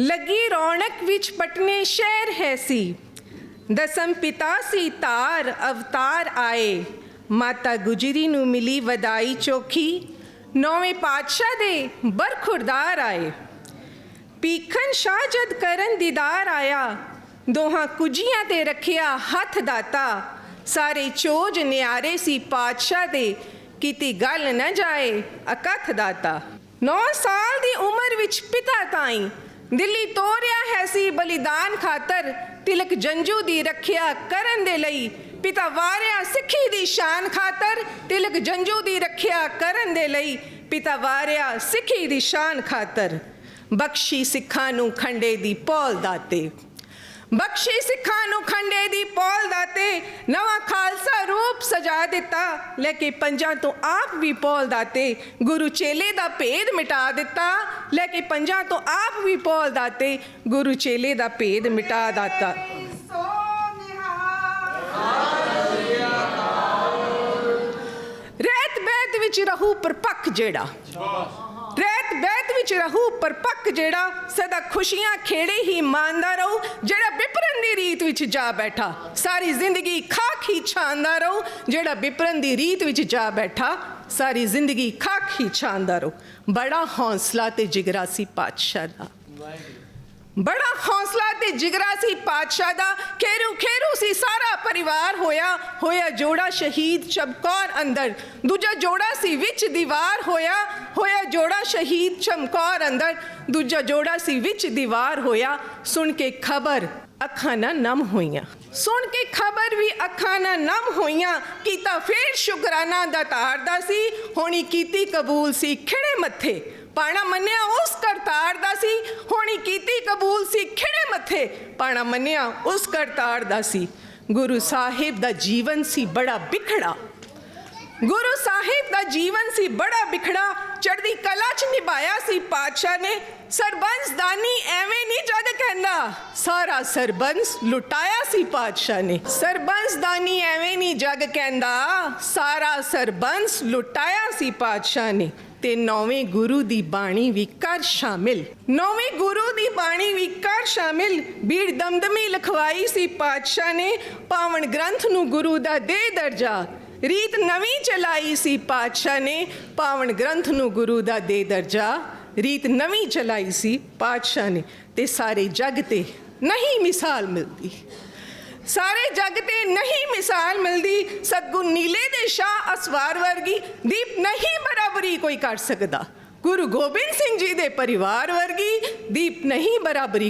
ਲੱਗੀ ਰੌਣਕ ਵਿੱਚ ਪਟਨੇ ਸ਼ਹਿਰ ਹੈ ਸੀ। ਦਸਮ ਪਿਤਾ ਸੀ ਤਾਰ, ਅਵਤਾਰ ਆਏ। ਮਾਤਾ ਗੁਜਰੀ ਨੂੰ ਮਿਲੀ ਵਧਾਈ ਚੋਖੀ। ਨੌਵੇਂ ਪਾਤਸ਼ਾਹ ਦੇ ਬਰਖੁਰਦਾਰ ਆਏ। ਪੀਖਣ ਸ਼ਾਹ ਜਦ ਕਰਨ ਦੀਦਾਰ ਆਇਆ। ਦੋਹਾਂ ਕੁਜੀਆਂ ਤੇ ਰੱਖਿਆ ਹੱਥ ਦਾਤਾ। ਸਾਰੇ ਚੋਜ ਨਿਆਰੇ ਸੀ ਪਾਤਸ਼ਾਹ ਦੇ। ਕੀਤੀ ਗੱਲ ਨਾ ਜਾਏ ਅਕਥ ਦਾਤਾ। 9 ਸਾਲ ਦੀ ਉਮਰ ਵਿੱਚ ਪਿਤਾ ਤਾਈ ਦਿੱਲੀ ਤੋਰਿਆ ਹੈ ਸੀ ਬਲੀਦਾਨ ਖਾਤਰ, ਤਿਲਕ ਜੰਜੂ ਦੀ ਰੱਖਿਆ ਕਰਨ ਦੇ ਲਈ। ਪਿਤਾ ਵਾਰਿਆ ਸਿੱਖੀ ਦੀ ਸ਼ਾਨ ਖਾਤਰ, ਤਿਲਕ ਜੰਜੂ ਦੀ ਰੱਖਿਆ ਕਰਨ ਦੇ ਲਈ। ਪਿਤਾ ਵਾਰਿਆ ਸਿੱਖੀ ਦੀ ਸ਼ਾਨ ਖਾਤਰ। ਬਖਸ਼ੀ ਸਿੱਖਾਂ ਨੂੰ ਖੰਡੇ ਦੀ ਪੌਲ ਦਾਤੇ। ਬਖਸ਼ੀ ਸਿੱਖਾਂ ਨੂੰ ਖੰਡੇ ਦੀ ਪੌਲ ਦਾਤੇ। ਨਵਾਂ ਖਾਲਸਾ ਰੂਪ ਸਜਾ ਦਿੱਤਾ ਲੈ ਕੇ ਪੰਜਾਂ ਤੋਂ ਆਪ ਵੀ ਪੌਲ ਦਾਤੇ ਗੁਰੂ ਚੇਲੇ ਦਾ ਭੇਦ ਮਿਟਾ ਦਿੱਤਾ ਲੈ ਕੇ ਪੰਜਾਂ ਤੋਂ ਆਪ ਵੀ ਪੌਲ ਦਾਤੇ ਗੁਰੂ ਚੇਲੇ ਦਾ ਭੇਦ ਮਿਟਾ ਦਾਤਾ। ਰਹਿਤ ਬੈਤ ਵਿੱਚ ਰਹੂ ਪਰਪੱਕ ਜਿਹੜਾ। ਰਹਿਤ ਬੈਤ ਵਿੱਚ ਰਹੂ ਪਰਪੱਕ ਜਿਹੜਾ ਸਦਾ ਖੁਸ਼ੀਆਂ ਖੇੜੇ ਹੀ ਮੰਨਦਾ ਰਹੂ ਜਿਹੜਾ ਬਿਪਰਨ ਦੀ ਰੀਤ ਵਿੱਚ ਜਾ ਬੈਠਾ ਸਾਰੀ ਜ਼ਿੰਦਗੀ ਖਾਕ ਹੀ ਛਾਂਦਾ ਰਹੂ ਜਿਹੜਾ ਬਿਪਰਨ ਦੀ ਰੀਤ ਵਿੱਚ ਜਾ ਬੈਠਾ ਸਾਰੀ ਜ਼ਿੰਦਗੀ ਖਾਕ ਹੀ ਛਾਂਦਾ ਰਹੂ। ਬੜਾ ਹੌਸਲਾ ਤੇ ਜਿਗਰਾ ਸੀ ਪਾਤਸ਼ਾਹ ਦਾ। ਬੜਾ ਹੌਸਲਾ ਤੇ ਜਿਗਰਾ ਸੀ, ਪਾਤਸ਼ਾਹ ਦਾ, ਖੇਰੂ ਖੇਰੂ ਸੀ, ਸਾਰਾ ਪਰਿਵਾਰ ਹੋਇਆ ਹੋਇਆ ਜੋੜਾ ਸ਼ਹੀਦ ਚਮਕੌਰ ਅੰਦਰ। ਦੂਜਾ ਜੋੜਾ ਸੀ, ਵਿੱਚ ਦੀਵਾਰ ਹੋਇਆ ਹੋਇਆ ਜੋੜਾ ਸ਼ਹੀਦ ਚਮਕੌਰ ਅੰਦਰ। ਦੂਜਾ ਜੋੜਾ ਸੀ, ਵਿੱਚ ਦੀਵਾਰ ਹੋਇਆ, ਸੁਣ ਕੇ ਖਬਰ, ਅੱਖਾਂ ਨਾ ਨਮ ਹੋਈਆਂ। ਸੁਣ ਕੇ ਖਬਰ ਵੀ ਅੱਖਾਂ ਨਾ ਨਮ ਹੋਈਆਂ, ਕੀਤਾ ਫੇਰ ਸ਼ੁਕਰਾਨਾ ਦਾ ਤਾਰਦਾ ਸੀ, ਹੋਣੀ ਕੀਤੀ ਕਬੂਲ ਸੀ ਖਿੜੇ ਮੱਥੇ। ਪਾਣਾ ਮੰਨਿਆ ਉਸ ਕਰਤਾਰ ਦਾ ਸੀ ਕਬੂਲ ਸੀ, ਖਿੜੇ ਮੱਥੇ। ਪਾਣਾ ਮੰਨਿਆ, ਉਸ ਕਰਤਾਰ ਦਾ ਸੀ। ਗੁਰੂ ਸਾਹਿਬ ਦਾ ਜੀਵਨ ਸੀ ਬੜਾ ਬਿਖੜਾ। ਗੁਰੂ ਸਾਹਿਬ ਦਾ ਜੀਵਨ ਸੀ ਬੜਾ ਬਿਖੜਾ। ਚੜ੍ਹਦੀ ਕਲਾ ਚ ਨਿਭਾਇਆ ਸੀ ਪਾਤਸ਼ਾਹ ਨੇ। ਸਰਬੰਸ ਐਵੇਂ ਨਹੀਂ ਜਦ ਕਹਿੰਦਾ। ਸਾਰਾ ਸਰਬੰਸ ਲੁਟਾਇਆ ਸੀ ਪਾਤਸ਼ਾਹ ਨੇ। ਸਰਬੰਸਦਾਨੀ ਐਵੇਂ ਨਹੀਂ ਜਗ ਕਹਿੰਦਾ। ਸਾਰਾ ਸਰਬੰਸ ਲੁਟਾਇਆ ਸੀ ਪਾਤਸ਼ਾਹ ਨੇ। ਤੇ ਨੌਵੇਂ ਗੁਰੂ ਦੀ ਬਾਣੀ ਵੀ ਕਰ ਸ਼ਾਮਿਲ। ਨੌਵੇਂ ਗੁਰੂ ਦੀ ਬਾਣੀ ਵੀ ਕਰ ਸ਼ਾਮਿਲ। ਬੀੜ ਦਮਦਮੀ ਲਿਖਵਾਈ ਸੀ ਪਾਤਸ਼ਾਹ ਨੇ, ਪਾਵਨ ਗ੍ਰੰਥ ਨੂੰ ਗੁਰੂ ਦਾ ਦੇ ਦਰਜਾ। ਰੀਤ ਨਵੀਂ ਚਲਾਈ ਸੀ ਪਾਤਸ਼ਾਹ ਨੇ, ਪਾਵਨ ਗ੍ਰੰਥ ਨੂੰ ਗੁਰੂ ਦਾ ਦੇ ਦਰਜਾ। ਰੀਤ ਨਵੀਂ ਚਲਾਈ ਸੀ ਪਾਤਸ਼ਾਹ ਨੇ ਤੇ ਸਾਰੇ ਜਗ ਤੇ ਨਹੀਂ ਮਿਸਾਲ ਮਿਲਦੀ। ਸਾਰੇ ਜੱਗ ਤੇ ਨਹੀਂ ਮਿਸਾਲ ਮਿਲਦੀ। ਸਤਗੁਰ ਨੀਲੇ ਦੇ ਸ਼ਾਹ ਅਸਵਾਰ ਵਰਗੀ ਦੀਪ ਨਹੀਂ ਬਰਾਬਰੀ ਕੋਈ ਕਰ ਸਕਦਾ। ਗੁਰੂ ਗੋਬਿੰਦ ਸਿੰਘ ਜੀ ਦੇ ਪਰਿਵਾਰ ਵਰਗੀ ਦੀਪ ਨਹੀਂ ਬਰਾਬਰੀ